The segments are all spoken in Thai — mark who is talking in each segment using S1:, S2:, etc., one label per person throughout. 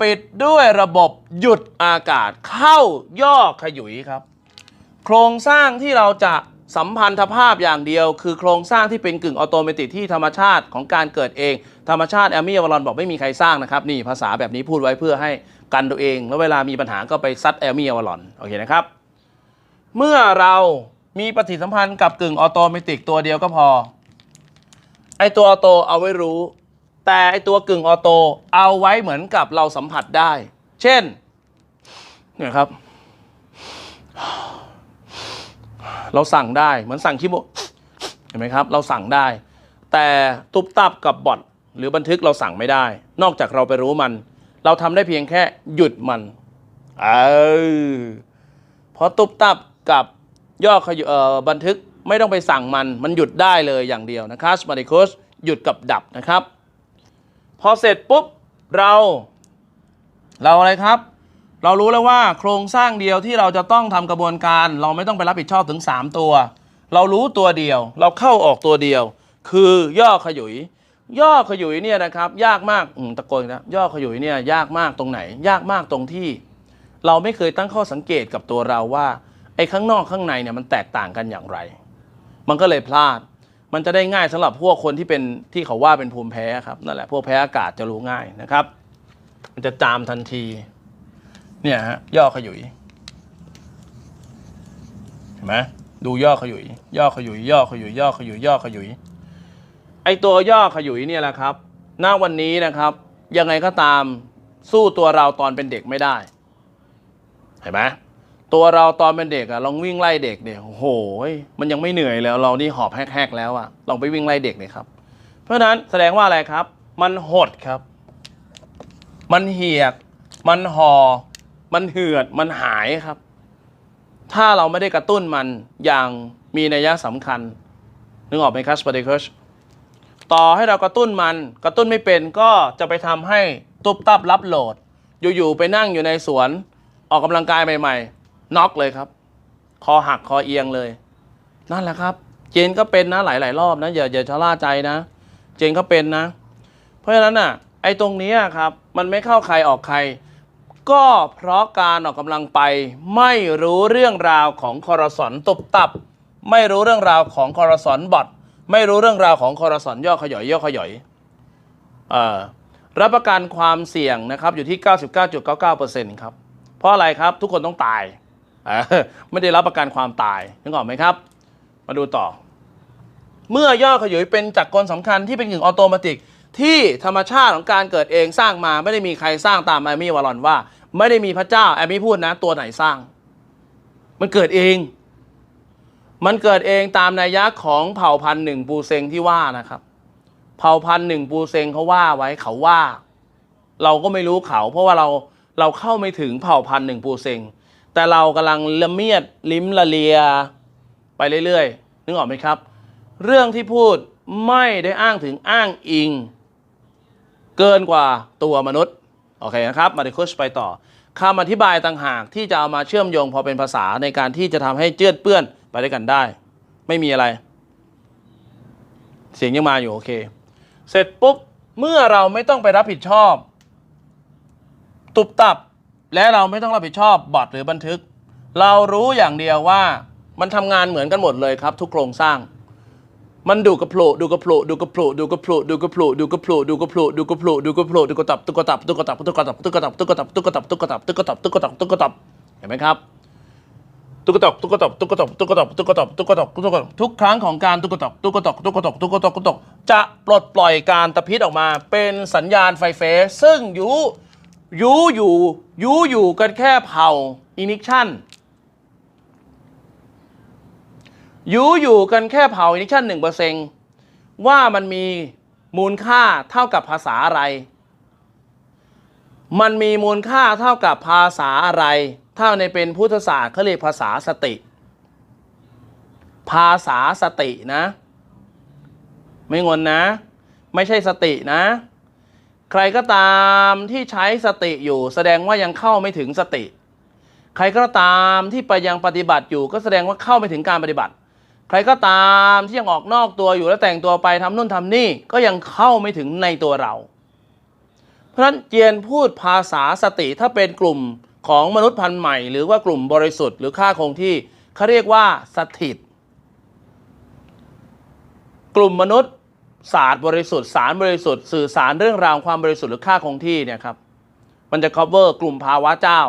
S1: ปิดด้วยระบบหยุดอากาศเข้าย่อขยุยครับ โครงสร้างที่เราจะสัมพันธภาพอย่างเดียว คือโครงสร้างที่เป็นกึ่งออโตเมติกที่ธรรมชาติของการเกิดเอง ธรรมชาติแอมมี่วอลอนบอกไม่มีใครสร้างนะครับ นี่ภาษาแบบนี้พูดไว้เพื่อให้กันตัวเอง แล้วเวลามีปัญหาก็ไปซัดแอมมี่วอลอนโอเคนะครับ เมื่อเรามีปฏิสัมพันธ์กับกึ่งออโตเมติกตัวเดียวก็พอไอตัวออโตเอาไว้รู้ แต่ไอตัวกึ่งออโตเอาไว้เหมือนกับเราสัมผัสได้ เช่นเนี่ยครับ เราสั่งได้เหมือนสั่งคิโมเห็นไหมครับ เราสั่งได้ แต่ตุบตับกับบอทหรือบันทึกเราสั่งไม่ได้ นอกจากเราไปรู้มัน เราทำได้เพียงแค่หยุดมันเออพราะตุบตับกับย่อขยออบันทึกไม่ต้องไปสั่งมัน มันหยุดได้เลยอย่างเดียวนะครับสมาริโคสหยุดกับดับนะครับ พอเสร็จปุ๊บเรา เราอะไรครับ เรารู้แล้วว่าโครงสร้างเดียวที่เราจะต้องทำกระบวนการ เราไม่ต้องไปรับผิดชอบถึง 3 ตัว เรารู้ตัวเดียว เราเข้าออกตัวเดียว คือย่อขยุย ย่อขยุยเนี่ยนะครับ ยากมากอืมตะโกนนะย่อขยุยเนี่ยยากมากตรงไหน ยากมากตรงที่ เราไม่เคยตั้งข้อสังเกตกับตัวเราว่าไอ้ข้างนอกข้างในเนี่ยมันแตกต่างกันอย่างไร มันก็เลยพลาด มันจะได้ง่ายสำหรับพวกคนที่เป็นที่เขาว่าเป็นภูมิแพ้ครับนั่นแหละพวกแพ้อากาศจะรู้ง่ายนะครับ มันจะจามทันที เนี่ยฮะย่อขยุยเห็นไหมดูย่อขยุยย่อขยุยย่อขยุยย่อขยุยย่อขยุยไอตัวย่อขยุยเนี่ยแหละครับณวันนี้นะครับ ยังไงก็ตามสู้ตัวเราตอนเป็นเด็กไม่ได้เห็นไหม ตัวเราตอนเป็นเด็กอะลองวิ่งไล่เด็กเนี่ยโอ้โหมันยังไม่เหนื่อยแล้วเรานี่หอบแฮกๆแล้วอะลองไปวิ่งไล่เด็กเลยครับ เพราะฉะนั้นแสดงว่าอะไรครับ มันหดครับ มันเหียก มันหอ่อมันเหือดมันหายครับ ถ้าเราไม่ได้กระตุ้นมันอย่างมีนัยสำคัญนึกออกไหมครับสปาเดคชต่อให้เรากระตุ้นมันกระตุ้นไม่เป็นก็จะไปทำให้ตุบตับรับโหลด อยู่ๆไปนั่งอยู่ในสวนออกกำลังกายใหม่ ๆ น็อกเลยครับ คอหักคอเอียงเลย นั่นแหละครับ เจนก็เป็นนะหลาย ๆ รอบนะอย่าอย่าชะล่าใจนะ เจนก็เป็นนะ เพราะฉะนั้นอะ ไอ้ตรงนี้ครับ มันไม่เข้าใครออกใคร ก็เพราะการออกกำลังไป ไม่รู้เรื่องราวของคอรสอนตบตับ ไม่รู้เรื่องราวของคอรสอนบอดไม่รู้เรื่องราวของคอรสอนย่อขย่อยย่อขย่อยเอ่อรับประกันความเสี่ยงนะครับอยู่ที่ 99.99%ครับ เพราะอะไรครับทุกคนต้องตาย ไม่ได้รับประกันความตายนึกออกไหมครับ มาดูต่อ เมื่อย่อขยุยเป็นจักรกลสำคัญที่เป็นกึ่งออโตมติก ที่ธรรมชาติของการเกิดเองสร้างมาไม่ได้มีใครสร้างตามแอมมี่วารอนว่า ไม่ได้มีพระเจ้าแอมมี่พูดนะ ตัวไหนสร้าง มันเกิดเอง มันเกิดเองตามนัยยะของเผ่าพันธุ์หนึ่งปูเซงที่ว่านะครับ เผ่าพันธุ์หนึ่งปูเซงเขาว่าไว้เขาว่า เราก็ไม่รู้เขา เพราะว่าเราเราเข้าไม่ถึงเผ่าพันธุ์หนึ่งปูเซง แต่เรากำลังละเมียดลิ้มละเลีย ไปเรื่อยๆ นึกออกไหมครับ เรื่องที่พูดไม่ได้อ้างถึงอ้างอิง เกินกว่าตัวมนุษย์ โอเคนะครับ มาดิคุชไปต่อคำอธิบายต่างหากที่จะเอามาเชื่อมโยงพอเป็นภาษาในการที่จะทำให้เจื้อนเปื้อนไปด้วยกันได้ ไม่มีอะไร เสียงยังมาอยู่โอเค เสร็จปุ๊บ เมื่อเราไม่ต้องไปรับผิดชอบ ตุบตับ และเราไม่ต้องรับผิดชอบบอทหรือบันทึก เรารู้อย่างเดียวว่ามันทำงานเหมือนกันหมดเลยครับ ทุกโครงสร้าง มันดูกระโผล่ดูกระโผล่ดูกระโผล่ดูกระโผล่ดูกระโผล่ดูกระโผล่ดูกระโผล่ดูกระโผล่ดูกระโผล่ดูกระตับตุกตับตุกตับตุกตับตุกตับตุกตับตุกตับตุกตับตุกตับตุกตับตุกตับเห็นไหมครับตุกตับตุกตับตุกตับตุกตับตุกตับตุกตับตุกตับทุกครั้งของการตุกตับตุกตับตุกตับตุกตับตุกตับจะปลดปล่อยการตะพิษออกมา เป็นสัญญาณไฟเฟซึ่งอยู่ ยูอยู่ยูอยู่กันแค่เผ่าอินิชันยูอยู่กันแค่เผาอินิชันหนึ่งเปอร์เซนว่ามันมีมูลค่าเท่ากับภาษาอะไร มันมีมูลค่าเท่ากับภาษาอะไร ถ้าในเป็นพุทธศาสตร์เขาเรียกภาษาสติ ภาษาสตินะ ไม่งนนะ ไม่ใช่สตินะ ใครก็ตามที่ใช้สติอยู่ แสดงว่ายังเข้าไม่ถึงสติ ใครก็ตามที่ไปยังปฏิบัติอยู่ ก็แสดงว่าเข้าไม่ถึงการปฏิบัติ ใครก็ตามที่ยังออกนอกตัวอยู่แล้วแต่งตัวไปทำนู่นทำนี่ก็ยังเข้าไม่ถึงในตัวเรา เพราะฉะนั้นเจียนพูดภาษาสติถ้าเป็นกลุ่มของมนุษย์พันธุ์ใหม่ หรือว่ากลุ่มบริสุทธิ์หรือค่าคงที่เขาเรียกว่าสถิต กลุ่มมนุษย์ ศาสตร์บริสุทธิ์สารบริสุทธิ์ สื่อสารเรื่องราวความบริสุทธิ์หรือค่าคงที่เนี่ยครับมันจะ cover กลุ่มภาวะเจ้า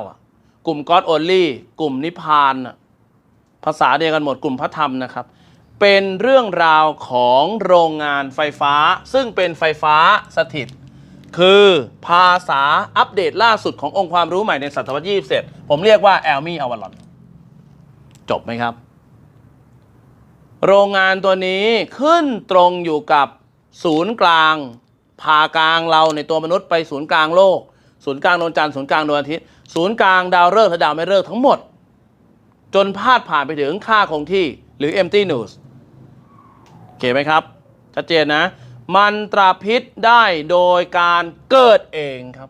S1: กลุ่ม God only กลุ่มนิพพานภาษาเดียวกันหมดกลุ่มพระธรรมนะครับ เป็นเรื่องราวของโรงงานไฟฟ้า ซึ่งเป็นไฟฟ้าสถิต คือภาษาอัปเดตล่าสุดขององค์ความรู้ใหม่ในศตวรรษที่27ผมเรียกว่าแอลมี่อวลอนจบไหมครับ โรงงานตัวนี้ขึ้นตรงอยู่กับ ศูนย์กลางพากลางเราในตัวมนุษย์ไปศูนย์กลางโลก ศูนย์กลางดวงจันทร์ศูนย์กลางดวงอาทิตย์ศูนย์กลางดาวฤกษ์และดาวไม่ฤกษ์ทั้งหมด จนพาดผ่านไปถึงค่าคงที่หรือ empty news โอเคไหมครับ ชัดเจนนะ มันตราพิษได้โดยการเกิดเองครับ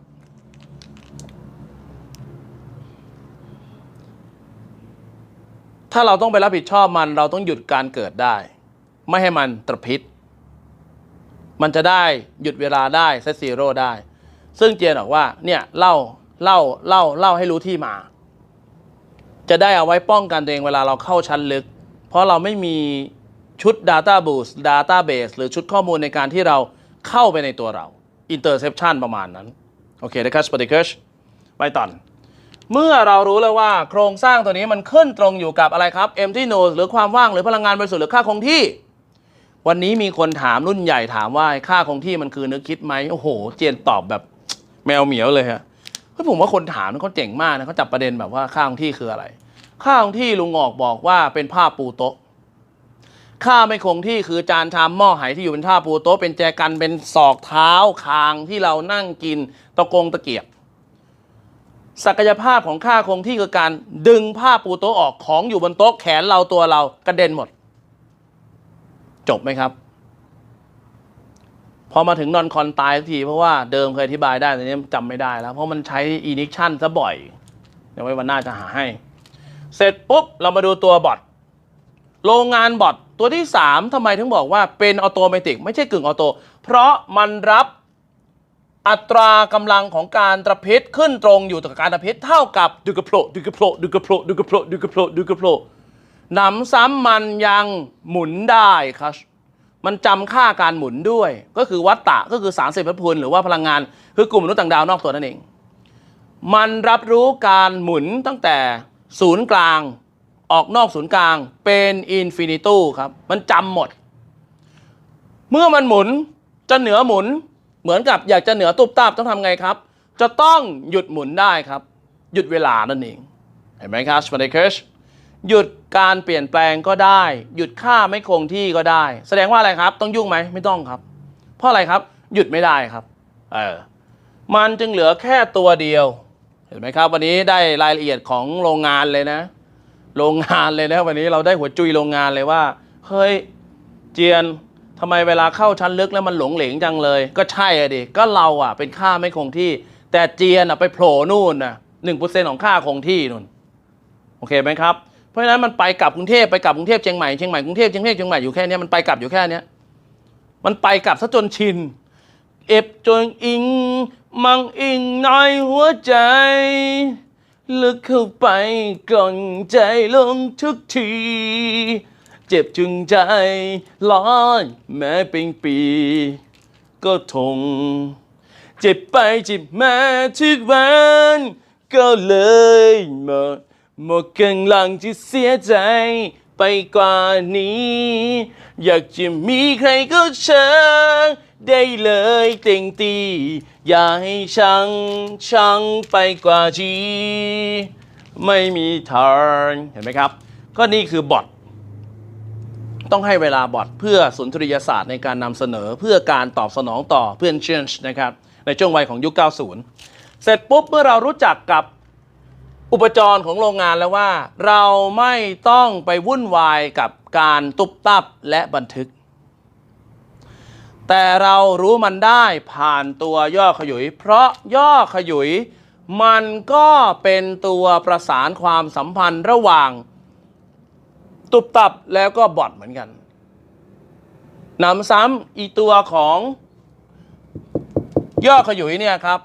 S1: ถ้าเราต้องไปรับผิดชอบมันเราต้องหยุดการเกิดได้ ไม่ให้มันตรพิษ มันจะได้หยุดเวลาได้เซตซีโร่ได้ ซึ่งเจนบอกว่าเนี่ยเล่าเล่าเล่าเล่าให้รู้ที่มา จะได้เอาไว้ป้องกันตัวเองเวลาเราเข้าชั้นลึก เพราะเราไม่มีชุด Data Boost Database หรือชุดข้อมูลในการที่เราเข้าไปในตัวเรา Interception ประมาณนั้น โอเคนะครับสปอติเคิร์ไปต่อเมื่อเรารู้แล้วว่าโครงสร้างตัวนี้มันขึ้นตรงอยู่กับอะไรครับ empty node หรือความว่างหรือพลังงานบริสุทธิ์หรือค่าคงที่ วันนี้มีคนถามรุ่นใหญ่ถามว่าค่าคงที่มันคือนึกคิดไหมโอ้โห เจนตอบแบบแมวเหมียวเลยฮะเฮ้ยผมว่าคนถามเขาเจ๋งมากนะเขาจับประเด็นแบบว่าค่าคงที่คืออะไร ค่าคงที่ลุงงอกบอกว่าเป็นผ้าปูโต๊ะค่าไม่คงที่คือจานชามหม้อไหที่อยู่เป็นผ้าปูโต๊ะเป็นแจกันเป็นศอกเท้าคางที่เรานั่งกินตะกงตะเกียบ ศักยภาพของค่าคงที่คือการดึงผ้าปูโต๊ะออกของอยู่บนโต๊ะแขนเราตัวเรากระเด็นหมด จบไหมครับ พอมาถึงนอนคอนตายสักทีเพราะว่าเดิมเคยอธิบายได้แต่นี้จำไม่ได้แล้ว เพราะมันใช้อินิชันซะบ่อย เดี๋ยวไว้วันหน้าจะหาให้ เสร็จปุ๊บ เรามาดูตัวบอทโรงงานบอทตัวที่ 3ทำไมถึงบอกว่าเป็นออโตเมติกไม่ใช่กึ่งออโต เพราะมันรับอัตรากำลังของการตระพิษขึ้นตรงอยู่ต่อการตระพิษเท่ากับดูกระโผลดูกระโผลดูกระโผลดูกระโผลดูกระโผลดูกระโผล หนำซ้ำมันยังหมุนได้ครับมันจำค่าการหมุนด้วย ก็คือวัตตะก็คือสารเสพติดพุนหรือว่าพลังงาน คือกลุ่มมนุษย์ต่างดาวนอกตัวนั่นเอง มันรับรู้การหมุนตั้งแต่ศูนย์กลางออกนอกศูนย์กลางเป็นอินฟินิตูครับ มันจำหมด เมื่อมันหมุนจะเหนือหมุนเหมือนกับอยากจะเหนือตุบตับต้องทำไงครับ จะต้องหยุดหมุนได้ครับ หยุดเวลานั่นเองเห็นไหมครับสปาร์เคิร์ช หยุดการเปลี่ยนแปลงก็ได้ หยุดค่าไม่คงที่ก็ได้ แสดงว่าอะไรครับ ต้องยุ่งไหมไม่ต้องครับ เพราะอะไรครับ หยุดไม่ได้ครับเออมันจึงเหลือแค่ตัวเดียว เห็นไหมครับ วันนี้ได้รายละเอียดของโรงงานเลยนะ โรงงานเลยนะ วันนี้เราได้หัวจุยโรงงานเลยว่าเฮ้ยเจียนทำไมเวลาเข้าชั้นลึกแล้วมันหลงเหลงจังเลย ก็ใช่อะดิก็เราอะ เป็นค่าไม่คงที่ แต่เจียนอะไปโผล่นู่นน่ะหนึ่งเปอร์เซ็นต์ของค่าคงที่นู่น โอเคไหมครับ ราะฉะนั้นมันไปกลับกรุงเทพไปกลับกรุงเทพเชียงใหม่เชียงใหม่กรุงเทพเชียงเทพเชียงใหม่อยู่แค่นี้มันไปกลับอยู่แค่นี้มันไปกลับซะจนชิน เอบจนอิง มังอิงในหัวใจ ลึกเข้าไปก่อนใจลงทุกที เจ็บจึงใจร้อนแม้เป็นปี ก็ทง เจ็บไปเจ็บมาทุกวัน ก็เลยหมด หมดกำลังที่เสียใจไปกว่านี้ อยากจะมีใครก็เชิญได้เลยเต็งตี อย่าให้ชังชังไปกว่าจีไม่มีทางเห็นไหมครับ ก็นี่คือบอทต้องให้เวลาบอทเพื่อสุนทรียศาสตร์ในการนำเสนอเพื่อการตอบสนองต่อเพื่อนเชนนะครับ ในช่วงวัยของยุค 90 เสร็จปุ๊บเมื่อเรารู้จักกับ อุปจรของโรงงานแล้วว่า เราไม่ต้องไปวุ่นวายกับการตุบตับและบันทึก แต่เรารู้มันได้ผ่านตัวย่อขยุย เพราะย่อขยุย มันก็เป็นตัวประสานความสัมพันธ์ระหว่าง ตุบตับแล้วก็บอทเหมือนกันหนำซ้ำอีตัวของย่อขยุยเนี่ยครับ